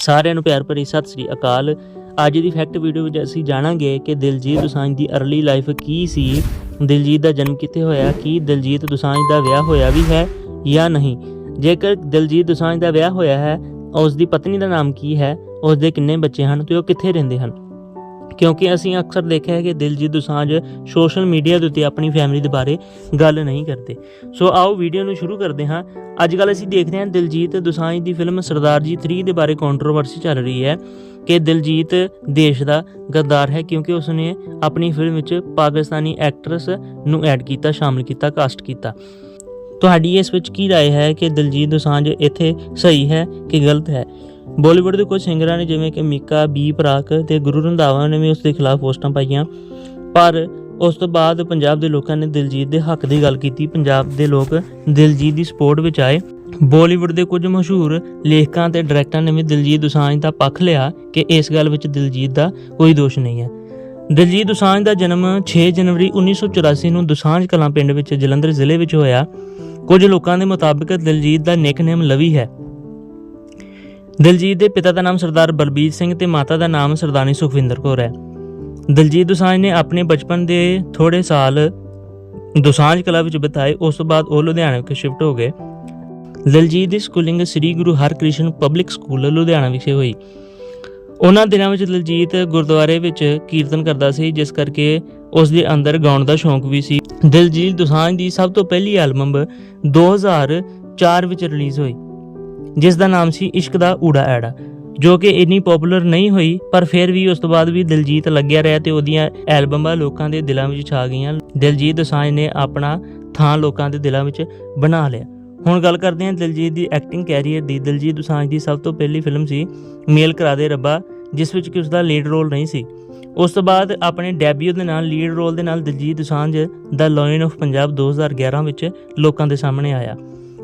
ਸਾਰਿਆਂ ਨੂੰ ਪਿਆਰ ਭਰੀ ਸਤਿ ਸ੍ਰੀ ਅਕਾਲ। ਅੱਜ ਦੀ ਫੈਕਟ ਵੀਡੀਓ ਵਿੱਚ ਅਸੀਂ ਜਾਣਾਂਗੇ ਕਿ ਦਿਲਜੀਤ ਦੁਸਾਂਝ ਦੀ ਅਰਲੀ ਲਾਈਫ ਕੀ ਸੀ। ਦਿਲਜੀਤ ਦਾ ਜਨਮ ਕਿੱਥੇ ਹੋਇਆ, ਕੀ ਦਿਲਜੀਤ ਦੁਸਾਂਝ ਦਾ ਵਿਆਹ ਹੋਇਆ ਵੀ ਹੈ ਜਾਂ ਨਹੀਂ। ਜੇਕਰ ਦਿਲਜੀਤ ਦੁਸਾਂਝ ਦਾ ਵਿਆਹ ਹੋਇਆ ਹੈ, ਉਸ ਦੀ ਪਤਨੀ ਦਾ ਨਾਮ ਕੀ ਹੈ, ਉਸ ਦੇ ਕਿੰਨੇ ਬੱਚੇ ਹਨ ਤੇ ਉਹ ਕਿੱਥੇ ਰਹਿੰਦੇ ਹਨ? ਕਿਉਂਕਿ ਅਸੀਂ ਅਕਸਰ ਦੇਖਿਆ ਹੈ ਕਿ ਦਿਲਜੀਤ ਦੋਸਾਂਝ ਸੋਸ਼ਲ ਮੀਡੀਆ ਦੇ ਉੱਤੇ ਆਪਣੀ ਫੈਮਿਲੀ ਦੇ ਬਾਰੇ ਗੱਲ ਨਹੀਂ ਕਰਦੇ ਸੋ ਆਓ ਵੀਡੀਓ ਨੂੰ ਸ਼ੁਰੂ ਕਰਦੇ ਹਾਂ ਅੱਜ ਕੱਲ ਅਸੀਂ ਦੇਖਦੇ ਹਾਂ ਦਿਲਜੀਤ ਦੋਸਾਂਝ ਦੀ ਫਿਲਮ ਸਰਦਾਰ ਜੀ 3 ਦੇ ਬਾਰੇ ਕੰਟਰੋਵਰਸੀ ਚੱਲ ਰਹੀ ਹੈ ਕਿ ਦਿਲਜੀਤ ਦੇਸ਼ ਦਾ ਗੱਦਾਰ ਹੈ ਕਿਉਂਕਿ ਉਸਨੇ ਆਪਣੀ ਫਿਲਮ ਵਿੱਚ ਪਾਕਿਸਤਾਨੀ ਐਕਟਰਸ ਨੂੰ ਐਡ ਕੀਤਾ ਸ਼ਾਮਲ ਕੀਤਾ ਕਾਸਟ ਕੀਤਾ ਤੁਹਾਡੀ ਇਸ ਵਿੱਚ ਕੀ رائے ਹੈ ਕਿ ਦਿਲਜੀਤ ਦੋਸਾਂਝ ਇੱਥੇ ਸਹੀ ਹੈ ਕਿ ਗਲਤ ਹੈ ਬਾਲੀਵੁੱਡ ਦੇ ਕੁਝ ਸਿੰਗਰਾਂ ਨੇ, ਜਿਵੇਂ ਕਿ ਮੀਕਾ, ਬੀ ਪ੍ਰਾਕ ਤੇ ਗੁਰੂ ਰੰਧਾਵਾ ਨੇ ਵੀ ਉਸ ਦੇ ਖਿਲਾਫ ਪੋਸਟਾਂ ਪਾਈਆਂ। ਪਰ ਉਸ ਤੋਂ ਬਾਅਦ ਪੰਜਾਬ ਦੇ ਲੋਕਾਂ ਨੇ ਦਿਲਜੀਤ ਦੇ ਹੱਕ ਦੀ ਗੱਲ ਕੀਤੀ। ਪੰਜਾਬ ਦੇ ਲੋਕ ਦਿਲਜੀਤ ਦੀ ਸਪੋਰਟ ਵਿੱਚ ਆਏ। ਬਾਲੀਵੁੱਡ ਦੇ ਕੁਝ ਮਸ਼ਹੂਰ ਲੇਖਕਾਂ ਤੇ ਡਾਇਰੈਕਟਰਾਂ ਨੇ ਵੀ ਦਿਲਜੀਤ ਦੁਸਾਂਝ ਦਾ ਪੱਖ ਲਿਆ ਕਿ ਇਸ ਗੱਲ ਵਿੱਚ ਦਿਲਜੀਤ ਦਾ ਕੋਈ ਦੋਸ਼ ਨਹੀਂ ਹੈ। ਦਿਲਜੀਤ ਦੁਸਾਂਝ ਦਾ ਜਨਮ 6 ਜਨਵਰੀ 1984 ਨੂੰ ਦੁਸਾਂਝ ਕਲਾਂ ਪਿੰਡ ਵਿੱਚ ਜਲੰਧਰ ਜ਼ਿਲ੍ਹੇ ਵਿੱਚ ਹੋਇਆ। ਕੁਝ ਲੋਕਾਂ ਦੇ ਮੁਤਾਬਕ ਦਿਲਜੀਤ ਦਾ ਨਿਕਨੇਮ ਲਵੀ ਹੈ। ਦਿਲਜੀਤ ਦੇ ਪਿਤਾ ਦਾ ਨਾਮ ਸਰਦਾਰ ਬਲਬੀਰ ਸਿੰਘ ਤੇ ਮਾਤਾ ਦਾ ਨਾਮ ਸਰਦਾਨੀ ਸੁਖਵਿੰਦਰ ਕੌਰ ਹੈ। ਦਿਲਜੀਤ ਦੁਸਾਂਝ ਨੇ ਆਪਣੇ ਬਚਪਨ ਦੇ ਥੋੜੇ ਸਾਲ ਦੁਸਾਂਝ ਕਲਾ ਵਿੱਚ ਬਿਤਾਏ, ਉਸ ਤੋਂ ਬਾਅਦ ਉਹ ਲੁਧਿਆਣਾ ਵਿਖੇ ਸ਼ਿਫਟ ਹੋ ਗਏ। ਦਿਲਜੀਤ ਦੀ schooling Sri Guru Harkrishan public school Ludhiana ਵਿਖੇ ਹੋਈ। ਉਹਨਾਂ ਦਿਨਾਂ ਵਿੱਚ ਦਿਲਜੀਤ ਗੁਰਦੁਆਰੇ ਵਿੱਚ ਕੀਰਤਨ ਕਰਦਾ ਸੀ, ਜਿਸ ਕਰਕੇ ਉਸ ਦੇ ਅੰਦਰ ਗਾਉਣ ਦਾ ਸ਼ੌਂਕ ਵੀ ਸੀ। ਦਿਲਜੀਤ ਦੁਸਾਂਝ ਦੀ ਸਭ ਤੋਂ ਪਹਿਲੀ ਐਲਬਮ 2004 ਵਿੱਚ ਰਿਲੀਜ਼ ਹੋਈ। ਜਿਸ ਦਾ ਨਾਮ ਸੀ ਇਸ਼ਕ ਦਾ ਊੜਾ ਐੜਾ, ਜੋ ਕਿ ਇੰਨੀ ਪਪੂਲਰ ਨਹੀਂ ਹੋਈ, ਪਰ ਫਿਰ ਵੀ ਉਸ ਤੋਂ ਬਾਅਦ ਵੀ ਦਿਲਜੀਤ ਲੱਗਿਆ ਰਿਹਾ ਤੇ ਉਹਦੀਆਂ ਐਲਬਮਾਂ ਲੋਕਾਂ ਦੇ ਦਿਲਾਂ ਵਿੱਚ ਛਾ ਗਈਆਂ। ਦਿਲਜੀਤ ਦੋਸਾਂਝ ਨੇ ਆਪਣਾ ਥਾਂ ਲੋਕਾਂ ਦੇ ਦਿਲਾਂ ਵਿੱਚ ਬਣਾ ਲਿਆ। ਹੁਣ ਗੱਲ ਕਰਦੇ ਹਾਂ ਦਿਲਜੀਤ ਦੀ ਐਕਟਿੰਗ ਕੈਰੀਅਰ ਦੀ। ਦਿਲਜੀਤ ਦੋਸਾਂਝ ਦੀ ਸਭ ਤੋਂ ਪਹਿਲੀ ਫਿਲਮ ਸੀ ਮੇਲ ਕਰਾ ਦੇ ਰੱਬਾ, ਜਿਸ ਵਿੱਚ ਕਿ ਉਸ ਦਾ ਲੀਡ ਰੋਲ ਨਹੀਂ ਸੀ। ਉਸ ਤੋਂ ਬਾਅਦ ਆਪਣੇ ਡੈਬਿਊ ਦੇ ਨਾਲ ਲੀਡ ਰੋਲ ਦੇ ਨਾਲ ਦਿਲਜੀਤ ਦੋਸਾਂਝ ਦਾ ਲਾਇਨ ਆਫ ਪੰਜਾਬ 2011 ਵਿੱਚ ਲੋਕਾਂ ਦੇ ਸਾਹਮਣੇ ਆਇਆ।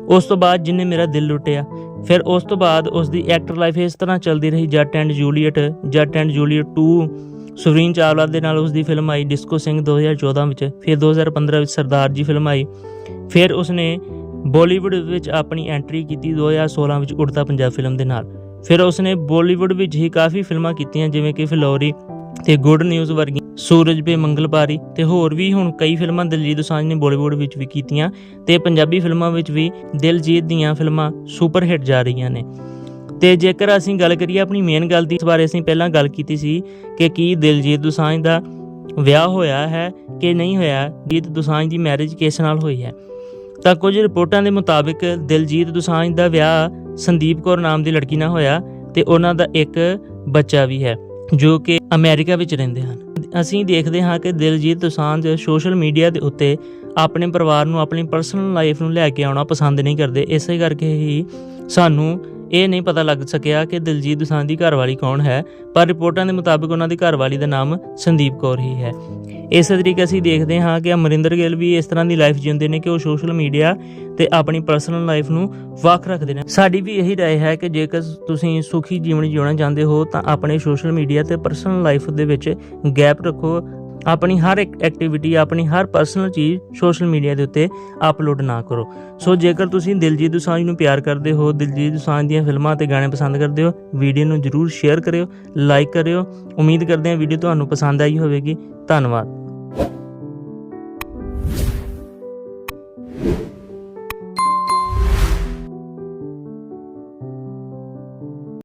ਉਸ ਤੋਂ ਬਾਅਦ ਜਿਨੇ ਮੇਰਾ ਦਿਲ ਲੁੱਟਿਆ ਫਿਰ ਉਸ ਤੋਂ ਬਾਅਦ ਉਸ ਦੀ ਐਕਟਰ ਲਾਈਫ ਇਸ ਤਰ੍ਹਾਂ ਚੱਲਦੀ ਰਹੀ, Jatt and Juliet, Jatt and Juliet 2 Surveen Chawla ਦੇ ਨਾਲ ਉਸ ਦੀ ਫਿਲਮ ਆਈ ਡਿਸਕੋ ਸਿੰਘ 2014 ਵਿੱਚ, ਫਿਰ 2015 ਵਿੱਚ ਸਰਦਾਰ ਜੀ ਫਿਲਮ ਆਈ, ਫਿਰ ਉਸਨੇ ਬਾਲੀਵੁੱਡ ਵਿੱਚ ਆਪਣੀ ਐਂਟਰੀ ਕੀਤੀ 2016 ਵਿੱਚ ਉੜਤਾ ਪੰਜਾਬ ਫਿਲਮ ਦੇ ਨਾਲ। ਫਿਰ ਉਸਨੇ ਬਾਲੀਵੁੱਡ ਵਿੱਚ ਹੀ ਕਾਫੀ ਫਿਲਮਾਂ ਕੀਤੀਆਂ, ਜਿਵੇਂ ਕਿ ਫਿਲੌਰੀ ਤੇ ਗੁੱਡ ਨਿਊਜ਼ ਵਰਗੀ ਸੂਰਜ ਬੇ ਮੰਗਲਪਾਰੀ ਤੇ ਹੋਰ ਵੀ ਹੁਣ ਕਈ ਫਿਲਮਾਂ ਦਿਲਜੀਤ ਦੋਸਾਂਝ ਨੇ ਬਾਲੀਵੁੱਡ ਵਿੱਚ ਵੀ ਕੀਤੀਆਂ ਤੇ ਪੰਜਾਬੀ ਫਿਲਮਾਂ ਵਿੱਚ ਵੀ ਦਿਲਜੀਤ ਦੀਆਂ ਫਿਲਮਾਂ ਸੁਪਰ ਹਿੱਟ ਜਾ ਰਹੀਆਂ ਨੇ। ਤੇ ਜੇਕਰ ਅਸੀਂ ਗੱਲ ਕਰੀਏ ਆਪਣੀ ਮੇਨ ਗੱਲ ਦੀ, ਇਸ ਬਾਰੇ ਅਸੀਂ ਪਹਿਲਾਂ ਗੱਲ ਕੀਤੀ ਸੀ ਕਿ ਕੀ ਦਿਲਜੀਤ ਦੋਸਾਂਝ ਦਾ ਵਿਆਹ ਹੋਇਆ ਹੈ ਕਿ ਨਹੀਂ ਹੋਇਆ ਜੀਤ ਦੋਸਾਂਝ ਦੀ ਮੈਰਿਜ ਕਿਸ ਨਾਲ ਹੋਈ ਹੈ? ਤਾਂ ਕੁਝ ਰਿਪੋਰਟਾਂ ਦੇ ਮੁਤਾਬਕ ਦਿਲਜੀਤ ਦੋਸਾਂਝ ਦਾ ਵਿਆਹ ਸੰਦੀਪ ਕੌਰ ਨਾਮ ਦੀ ਲੜਕੀ ਨਾਲ ਹੋਇਆ ਤੇ ਉਹਨਾਂ ਦਾ ਇੱਕ ਬੱਚਾ ਵੀ ਹੈ, ਜੋ ਕਿ ਅਮਰੀਕਾ ਵਿੱਚ ਰਹਿੰਦੇ ਹਨ। ਅਸੀਂ ਦੇਖਦੇ ਹਾਂ ਕਿ ਦਿਲਜੀਤ ਦੋਸਾਂਝ ਸੋਸ਼ਲ ਮੀਡੀਆ ਦੇ ਉੱਤੇ ਆਪਣੇ ਪਰਿਵਾਰ ਨੂੰ, ਆਪਣੀ ਪਰਸਨਲ ਲਾਈਫ ਨੂੰ ਲੈ ਕੇ ਆਉਣਾ ਪਸੰਦ ਨਹੀਂ ਕਰਦੇ। ਇਸੇ ਕਰਕੇ ਹੀ ਸਾਨੂੰ ਇਹ ਨਹੀਂ ਪਤਾ ਲੱਗ ਸਕਿਆ ਕਿ ਦਿਲਜੀਤ ਦੋਸਾਂਝ ਦੀ ਘਰਵਾਲੀ ਕੌਣ ਹੈ, ਪਰ ਰਿਪੋਰਟਾਂ ਦੇ ਮੁਤਾਬਕ ਉਹਨਾਂ ਦੀ ਘਰਵਾਲੀ ਦਾ ਨਾਮ ਸੰਦੀਪ ਕੌਰ ਹੀ ਹੈ। ਇਸੇ ਤਰੀਕੇ ਅਸੀਂ ਦੇਖਦੇ ਹਾਂ ਕਿ ਅਮਰਿੰਦਰ ਗਿੱਲ ਵੀ ਇਸ ਤਰ੍ਹਾਂ ਦੀ ਲਾਈਫ ਜਿਉਂਦੇ ਨੇ ਕਿ ਉਹ ਸੋਸ਼ਲ ਮੀਡੀਆ ਤੇ ਆਪਣੀ ਪਰਸਨਲ ਲਾਈਫ ਨੂੰ ਵੱਖ ਰੱਖਦੇ ਨੇ ਸਾਡੀ ਵੀ ਇਹੀ رائے ਹੈ ਕਿ ਜੇਕਰ ਤੁਸੀਂ ਸੁਖੀ ਜੀਵਨ ਜਿਉਣਾ ਚਾਹੁੰਦੇ ਹੋ ਤਾਂ ਆਪਣੇ ਸੋਸ਼ਲ ਮੀਡੀਆ ਤੇ ਪਰਸਨਲ ਲਾਈਫ ਦੇ ਵਿੱਚ ਗੈਪ ਰੱਖੋ ਆਪਣੀ ਹਰ ਇੱਕ ਐਕਟੀਵਿਟੀ ਆਪਣੀ ਹਰ ਪਰਸਨਲ ਚੀਜ਼ ਸੋਸ਼ਲ ਮੀਡੀਆ ਦੇ ਉੱਤੇ ਅਪਲੋਡ ਨਾ ਕਰੋ। ਸੋ ਜੇਕਰ ਤੁਸੀਂ ਦਿਲਜੀਤ ਦੁਸਾਂਝ ਨੂੰ ਪਿਆਰ ਕਰਦੇ ਹੋ, ਦਿਲਜੀਤ ਦੁਸਾਂਝ ਦੀਆਂ ਫਿਲਮਾਂ ਤੇ ਗਾਣੇ ਪਸੰਦ ਕਰਦੇ ਹੋ ਵੀਡੀਓ ਨੂੰ ਜਰੂਰ ਸ਼ੇਅਰ ਕਰਿਓ ਲਾਈਕ ਕਰਿਓ। ਉਮੀਦ ਕਰਦੇ ਹਾਂ ਵੀਡੀਓ ਤੁਹਾਨੂੰ ਪਸੰਦ ਆਈ ਹੋਵੇਗੀ। ਧੰਨਵਾਦ।